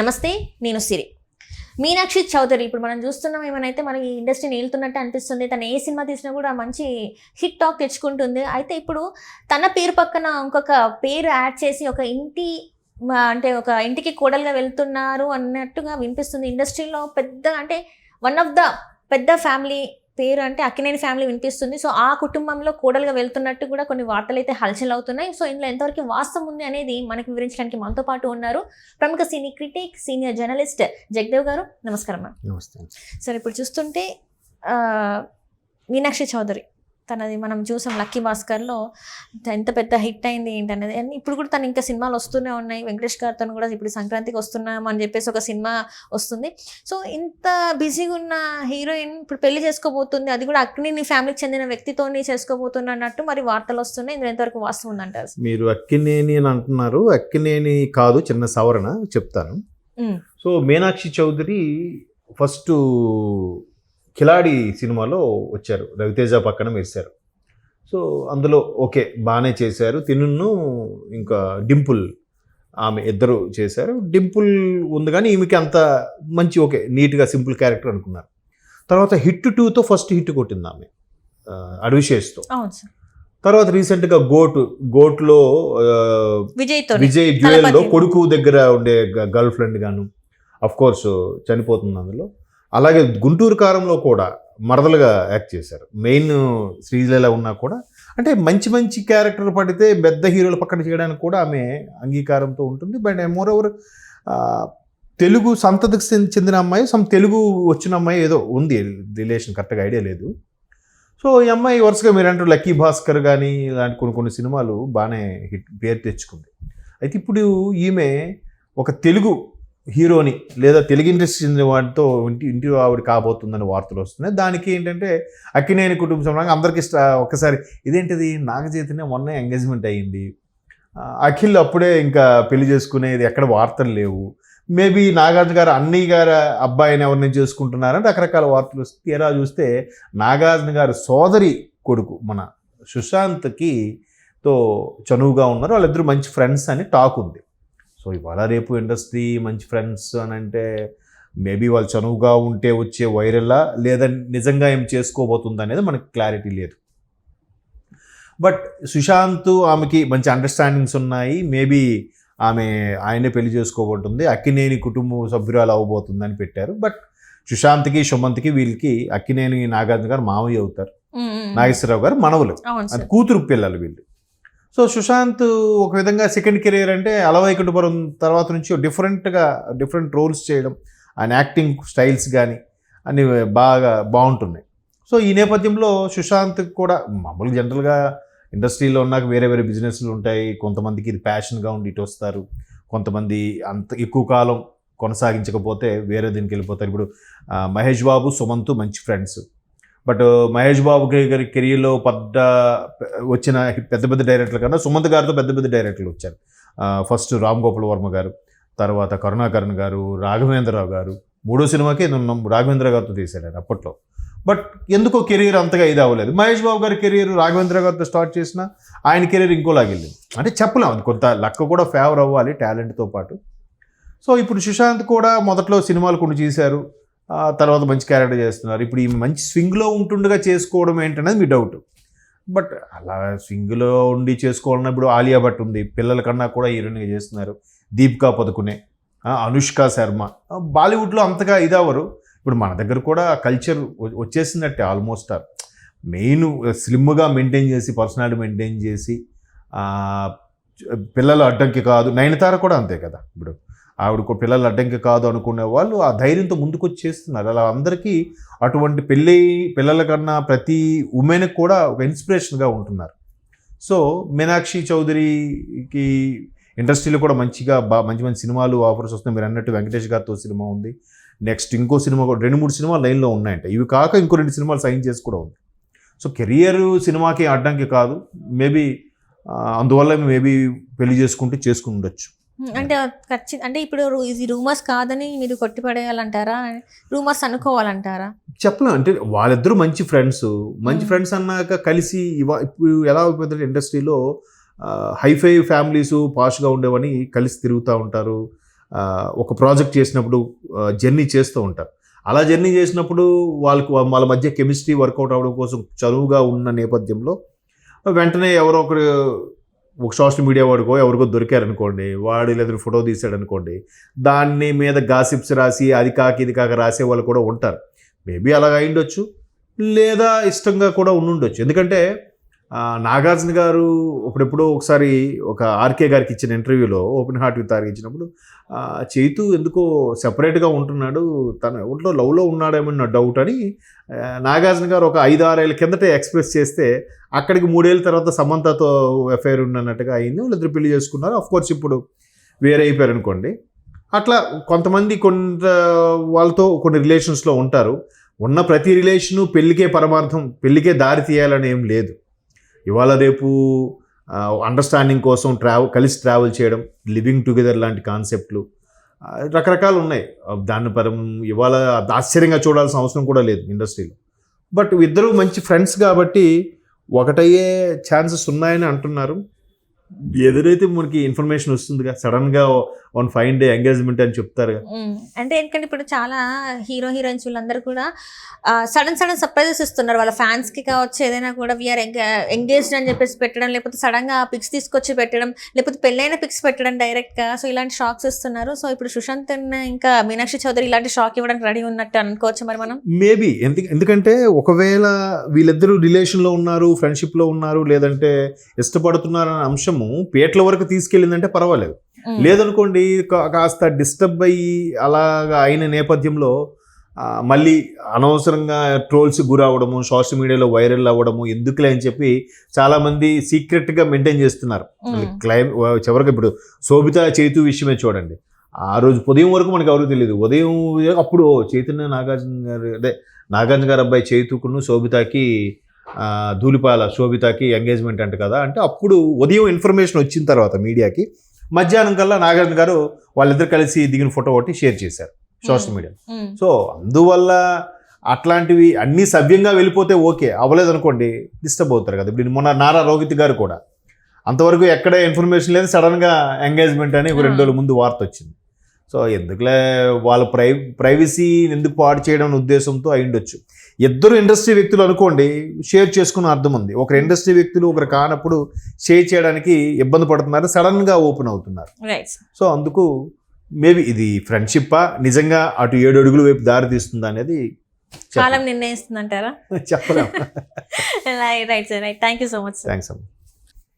నమస్తే నేను సిరి. మీనాక్షి చౌదరి. ఇప్పుడు మనం చూస్తున్నాం ఏమనైతే మనకి ఇండస్ట్రీని వెళ్తున్నట్టు అనిపిస్తుంది. తను ఏ సినిమా తీసినా కూడా మంచి హిట్ టాక్ తెచ్చుకుంటుంది. అయితే ఇప్పుడు తన పేరు పక్కన ఇంకొక పేరు యాడ్ చేసి ఒక ఇంటి అంటే ఒక ఇంటికి కోడలుగా వెళ్తున్నారు అన్నట్టుగా వినిపిస్తుంది. ఇండస్ట్రీలో పెద్ద అంటే వన్ ఆఫ్ ద పెద్ద ఫ్యామిలీ పేరు అంటే అక్కినేని ఫ్యామిలీ వినిపిస్తుంది. సో ఆ కుటుంబంలో కోడలుగా వెళ్తున్నట్టు కూడా కొన్ని వార్తలు అయితే హల్చల్ అవుతున్నాయి సో ఇందులో ఎంతవరకు వాస్తవం ఉంది అనేది మనకి వివరించడానికి మనతో పాటు ఉన్నారు ప్రముఖ cine critic senior journalist Jagadev గారు. నమస్కారం నమస్తే. సరే ఇప్పుడు చూస్తుంటే మీనాక్షి చౌదరి తనది మనం చూసాం లక్కీ భాస్కర్లో ఎంత పెద్ద హిట్ అయింది ఏంటనేది. అండ్ ఇప్పుడు కూడా తను ఇంకా సినిమాలు వస్తూనే ఉన్నాయి. వెంకటేష్ గారితో కూడా ఇప్పుడు సంక్రాంతికి వస్తున్నాం అని చెప్పేసి ఒక సినిమా వస్తుంది. సో ఇంత బిజీగా ఉన్న హీరోయిన్ ఇప్పుడు పెళ్ళి చేసుకోబోతుంది. అది కూడా అక్కినేని ఫ్యామిలీకి చెందిన వ్యక్తితోని చేసుకోబోతున్నా అన్నట్టు మరి వార్తలు వస్తున్నాయి. ఇందులో ఎంతవరకు వాస్తవం ఉందంటారు? మీరు అక్కినేని అని అంటున్నారు. అక్కినేని కాదు చిన్న సవరణ చెప్తాను. సో మీనాక్షి చౌదరి ఫస్ట్ కిలాడి సినిమాలో వచ్చారు. రవితేజ పక్కన మెరిశారు. సో అందులో ఓకే బాగానే చేశారు. తినును ఇంకా డింపుల్ ఆమె ఇద్దరు చేశారు. డింపుల్ ఉంది కానీ ఈమెకి అంత మంచి ఓకే నీట్గా సింపుల్ క్యారెక్టర్ అనుకున్నారు. తర్వాత హిట్ టూతో ఫస్ట్ హిట్ కొట్టింది ఆమె అడవిశేష్తో తర్వాత రీసెంట్గా గోట్ గోట్లో విజయ్ జ్యువెల్లో. కొడుకు దగ్గర ఉండే గర్ల్ ఫ్రెండ్ గాను అఫ్ కోర్స్ చనిపోతుంది అందులో. అలాగే గుంటూరు కారంలో కూడా మరదలుగా యాక్ట్ చేశారు. మెయిన్ శ్రీలీల ఉన్నా కూడా అంటే మంచి మంచి క్యారెక్టర్ పడితే పెద్ద హీరోల పక్కన చేయడానికి కూడా ఆమె అంగీకారంతో ఉంటుంది. బట్ మోర్ ఓవర్ తెలుగు సంతతికి చెందిన అమ్మాయి సమ్ తెలుగు వచ్చిన అమ్మాయి ఏదో ఉంది. రిలేషన్ కరెక్ట్గా ఐడియా లేదు. సో ఈ అమ్మాయి వరుసగా మీరు అంటారు లక్కీ భాస్కర్ కానీ ఇలాంటి కొన్ని కొన్ని సినిమాలు బాగానే హిట్ పేరు తెచ్చుకుంది. అయితే ఇప్పుడు ఈమె ఒక తెలుగు హీరోని లేదా తెలుగు ఇండస్ట్రీ చెందిన వాటితో ఇంటి ఇంటి ఆవిడ కాబోతుందని వార్తలు వస్తున్నాయి. దానికి ఏంటంటే అక్కినేని కుటుంబ సంబంధంగా అందరికీ ఇష్ట ఒకసారి ఇదేంటిది? నాగచైతన్య మొన్న ఎంగేజ్మెంట్ అయ్యింది అఖిల్ అప్పుడే ఇంకా పెళ్ళి చేసుకునేది ఎక్కడ వార్తలు లేవు. మేబీ నాగార్జున గారు అన్నయ్య గారు అబ్బాయిని ఎవరిని చేసుకుంటున్నారని రకరకాల వార్తలు తీరా చూస్తే నాగార్జున గారు సోదరి కొడుకు మన సుశాంత్కి తో చనువుగా ఉన్నారు. వాళ్ళిద్దరు మంచి ఫ్రెండ్స్ అని టాక్ ఉంది. సో ఇవాళ రేపు ఇండస్ట్రీ మంచి ఫ్రెండ్స్ అని అంటే మేబీ వాళ్ళు చనువుగా ఉంటే వచ్చే వైరల్లా లేదా నిజంగా ఏం చేసుకోబోతుంది అనేది మనకి క్లారిటీ లేదు. బట్ సుశాంత్ ఆమెకి మంచి అండర్స్టాండింగ్స్ ఉన్నాయి. మేబీ ఆమె ఆయనే పెళ్ళి చేసుకోబోతుంది. అక్కినేని కుటుంబ సభ్యురాలు అవ్వబోతుందని పెట్టారు. బట్ సుశాంత్కి సుమంత్కి వీళ్ళకి అక్కినేని నాగార్జున గారు మావయ్య అవుతారు. నాగేశ్వరరావు గారు మనవలు. కూతురు పిల్లలు వీళ్ళు. సో సుశాంత్ ఒక విధంగా సెకండ్ కెరీర్ అంటే అలవైకుంఠపురం తర్వాత నుంచి డిఫరెంట్గా డిఫరెంట్ రోల్స్ చేయడం ఆయన యాక్టింగ్ స్టైల్స్ కానీ అన్ని బాగా బాగుంటున్నాయి. సో ఈ నేపథ్యంలో సుశాంత్ కూడా మామూలు జనరల్గా ఇండస్ట్రీలో ఉన్నాక వేరే వేరే బిజినెస్లు ఉంటాయి. కొంతమందికి ఇది ప్యాషన్గా ఉండి ఇటు వస్తారు. కొంతమంది అంత ఎక్కువ కాలం కొనసాగించకపోతే వేరే దీనికి వెళ్ళిపోతారు. ఇప్పుడు మహేష్ బాబు సుమంత్ మంచి ఫ్రెండ్స్ బట్ మహేష్ బాబు గారి కెరీర్లో పెద్ద వచ్చిన పెద్ద పెద్ద డైరెక్టర్ల కన్నా సుమంత్ గారితో పెద్ద పెద్ద డైరెక్టర్లు వచ్చారు. ఫస్ట్ రామ్ గోపాల్ వర్మ గారు తర్వాత కరుణాకరణ్ గారు రాఘవేంద్రరావు గారు. మూడో సినిమాకి నేను రాఘవేంద్ర గారితో తీశారు ఆయన అప్పట్లో. బట్ ఎందుకో కెరీర్ అంతగా ఇది అవ్వలేదు. మహేష్ బాబు గారి కెరీర్ రాఘవేంద్ర గారితో స్టార్ట్ చేసిన ఆయన కెరీర్ ఇంకోలాగెళ్ళింది. అంటే చెప్పలేం అది కొంత లక్క కూడా ఫేవర్ అవ్వాలి టాలెంట్తో పాటు. సో ఇప్పుడు సుశాంత్ కూడా మొదట్లో సినిమాలు కొన్ని చేశారు. తర్వాత మంచి క్యారెక్టర్ చేస్తున్నారు. ఇప్పుడు ఈ మంచి స్వింగ్లో ఉంటుండగా చేసుకోవడం ఏంటనేది మీ డౌట్ బట్ అలా స్వింగ్లో ఉండి చేసుకోవాలన్నా ఇప్పుడు ఆలియా భట్ ఉంది. పిల్లల కన్నా కూడా హీరోయిన్గా చేస్తున్నారు. దీపికా పదుకునే అనుష్క శర్మ. బాలీవుడ్లో అంతగా ఇదవరు ఇప్పుడు మన దగ్గర కూడా కల్చర్ వచ్చేసిందట్టే ఆల్మోస్ట్ మెయిన్ స్లిమ్గా మెయింటైన్ చేసి పర్సనాలిటీ మెయింటైన్ చేసి పిల్లలు పిల్లల అడ్డంకి కాదు. నయనతార కూడా అంతే కదా ఇప్పుడు. ఆవిడ పిల్లలు పిల్లల అడ్డంకి కాదు అనుకునే వాళ్ళు ఆ ధైర్యంతో ముందుకు చేస్తున్నారు అలా అందరికీ అటువంటి పెళ్ళి పిల్లల కన్నా ప్రతి ఉమెన్కి కూడా ఒక ఇన్స్పిరేషన్గా ఉంటున్నారు. సో మీనాక్షి చౌదరికి ఇండస్ట్రీలో కూడా మంచిగా బా మంచి మంచి సినిమాలు ఆఫర్స్ వస్తున్నాయి. మీరు అన్నట్టు వెంకటేష్ గారితో సినిమా ఉంది. నెక్స్ట్ ఇంకో సినిమా కూడా రెండు మూడు సినిమాలు లైన్లో ఉన్నాయంట. ఇవి కాక ఇంకో రెండు సినిమాలు సైన్ చేసి కూడా ఉంది. సో కెరియర్ సినిమాకి అడ్డంకి కాదు. మేబీ అందువల్ల మేబీ పెళ్ళి చేసుకుంటే చేసుకుని ఉండొచ్చు అంటే ఖచ్చితంగా అంటే ఇప్పుడు ఇది రూమర్స్ కాదని మీరు కొట్టిపడేయాలంటారా? రూమర్స్ అనుకోవాలంటారా? చెప్పలేం. అంటే వాళ్ళిద్దరూ మంచి ఫ్రెండ్స్. మంచి. ఫ్రెండ్స్ అన్నాక కలిసి ఇవా ఇప్పుడు ఎలా అయిపోతుంది ఇండస్ట్రీలో హైఫై ఫ్యామిలీస్ పాష్గా ఉండేవని కలిసి తిరుగుతూ ఉంటారు. ఒక ప్రాజెక్ట్ చేసినప్పుడు జర్నీ చేస్తూ ఉంటారు. అలా జర్నీ చేసినప్పుడు వాళ్ళకు వాళ్ళ మధ్య కెమిస్ట్రీ వర్కౌట్ అవ్వడం కోసం చదువుగా ఉన్న నేపథ్యంలో వెంటనే ఎవరో ఒకరు ఒక సోషల్ మీడియా వాడికో ఎవరికో దొరికారనుకోండి వాడు లేదా ఫోటో తీశాడు అనుకోండి దాన్ని మీద గాసిప్స్ రాసి అది కాక ఇది కాక రాసే వాళ్ళు కూడా ఉంటారు. మేబీ అలాగ అయిండొచ్చు లేదా ఇష్టంగా కూడా ఉండుండొచ్చు. ఎందుకంటే నాగార్జున గారు ఇప్పుడెప్పుడో ఒకసారి ఒక ఆర్కే గారికి ఇచ్చిన ఇంటర్వ్యూలో ఓపెన్ హార్ట్ విత్ ఆర్కి ఇచ్చినప్పుడు చైతు ఎందుకో సెపరేట్గా ఉంటున్నాడు తన ఒంట్లో లవ్లో ఉన్నాడేమో నా డౌట్ అని నాగార్జున గారు ఒక ఐదు ఆరేళ్ళ కిందటే ఎక్స్ప్రెస్ చేస్తే అక్కడికి మూడేళ్ళ తర్వాత సమంతతో ఎఫ్ఐఆర్ ఉన్నట్టుగా అయింది వాళ్ళిద్దరు పెళ్ళి చేసుకున్నారు. అఫ్ కోర్స్ ఇప్పుడు వేరే అయిపోయారు అనుకోండి. అట్లా కొంతమంది కొంత వాళ్ళతో కొన్ని రిలేషన్స్లో ఉంటారు. ఉన్న ప్రతి రిలేషను పెళ్ళికే పరమార్థం పెళ్ళికే దారి తీయాలని ఏం లేదు. ఇవాళ రేపు అండర్స్టాండింగ్ కోసం ట్రావెల్ కలిసి ట్రావెల్ చేయడం లివింగ్ టుగెదర్ లాంటి కాన్సెప్ట్లు రకరకాలు ఉన్నాయి. దాని పరం ఇవాళ ఆశ్చర్యంగా చూడాల్సిన అవసరం కూడా లేదు ఇండస్ట్రీలో బట్ ఇద్దరు మంచి ఫ్రెండ్స్ కాబట్టి ఒకటయ్యే ఛాన్సెస్ ఉన్నాయని అంటున్నారు. ఎదురైతే మనకి ఇన్ఫర్మేషన్ వస్తుందిగా. సడన్గా వన్ ఫైవ్ డే ఎంగేజ్మెంట్ అని చెప్తారుగా ఉమ్, అంటే ఎందుకంటే ఇప్పుడు చాలా హీరో హీరోయిన్స్ వీళ్ళందరూ కూడా సడన్ సడన్ సర్ప్రైజెస్ ఇస్తున్నారు. వాళ్ళ ఫ్యాన్స్కి కావచ్చు ఏదైనా కూడా వీఆర్ ఎంగేజ్డ్ అని చెప్పేసి పెట్టడం లేకపోతే సడన్గా పిక్స్ తీసుకొచ్చి పెట్టడం లేకపోతే పెళ్ళైన పిక్స్ పెట్టడం డైరెక్ట్గా. సో ఇలాంటి షాక్స్ ఇస్తున్నారు. సో ఇప్పుడు సుశాంత్ ఇంకా మీనాక్షి చౌదరి ఇలాంటి షాక్ ఇవ్వడానికి రెడీ ఉన్నట్టు అనుకోవచ్చు మరి మనం? మేబీ ఎందు ఎందుకంటే ఒకవేళ వీళ్ళిద్దరూ రిలేషన్లో ఉన్నారు ఫ్రెండ్షిప్లో ఉన్నారు లేదంటే ఇష్టపడుతున్నారు అనే అంశము పేట్ల వరకు తీసుకెళ్ళిందంటే పర్వాలేదు. లేదనుకోండి కాస్త డిస్టర్బ్ అయ్యి అలాగా అయిన నేపథ్యంలో మళ్ళీ అనవసరంగా ట్రోల్స్ గురవడము సోషల్ మీడియాలో వైరల్ అవ్వడము ఎందుకులే అని చెప్పి చాలామంది సీక్రెట్గా మెయింటైన్ చేస్తున్నారు. క్లైమ్ చివరికి ఇప్పుడు శోభిత చైతు విషయమే చూడండి. ఆ రోజు ఉదయం వరకు మనకు ఎవరు తెలియదు. ఉదయం అప్పుడు చైతన్య నాగార్జున గారు అదే నాగార్జున గారు అబ్బాయి చైతుకును శోభితకి ధూళిపాల శోభితకి ఎంగేజ్మెంట్ అంట కదా. అంటే అప్పుడు ఉదయం ఇన్ఫర్మేషన్ వచ్చిన తర్వాత మీడియాకి మధ్యాహ్నం కల్లా నాగార్జున గారు వాళ్ళిద్దరు కలిసి దిగిన ఫోటో ఒకటి షేర్ చేశారు సోషల్ మీడియా సో అందువల్ల అట్లాంటివి అన్నీ సవ్యంగా వెళ్ళిపోతే ఓకే అవ్వలేదు అనుకోండి డిస్టర్బ్ అవుతారు కదా. ఇప్పుడు మొన్న నారా రోహిత్ గారు కూడా అంతవరకు ఎక్కడ ఇన్ఫర్మేషన్ లేదు సడన్గా ఎంగేజ్మెంట్ అని ఒక రెండు రోజుల ముందు వార్త వచ్చింది. సో ఎందుకులే వాళ్ళ ప్రై ప్రైవసీ ఎందుకు పాడు చేయడం ఉద్దేశంతో అయిండొచ్చు ఇద్దరు ఇండస్ట్రీ వ్యక్తులు అనుకోండి షేర్ చేసుకున్న అర్థం ఉంది. ఒకరు ఇండస్ట్రీ వ్యక్తులు ఒకరు కానప్పుడు షేర్ చేయడానికి ఇబ్బంది పడుతున్నారు సడన్గా ఓపెన్ అవుతున్నారు. రైట్ సో అందుకు మేబీ ఇది ఫ్రెండ్షిప్పా? నిజంగా అటు ఏడు అడుగుల వైపు దారి తీస్తుందా అనేది కాలం నిర్ణయిస్తుందంటారా? చెప్పలేం. Right sir right thank you so much thanks అమ్మా.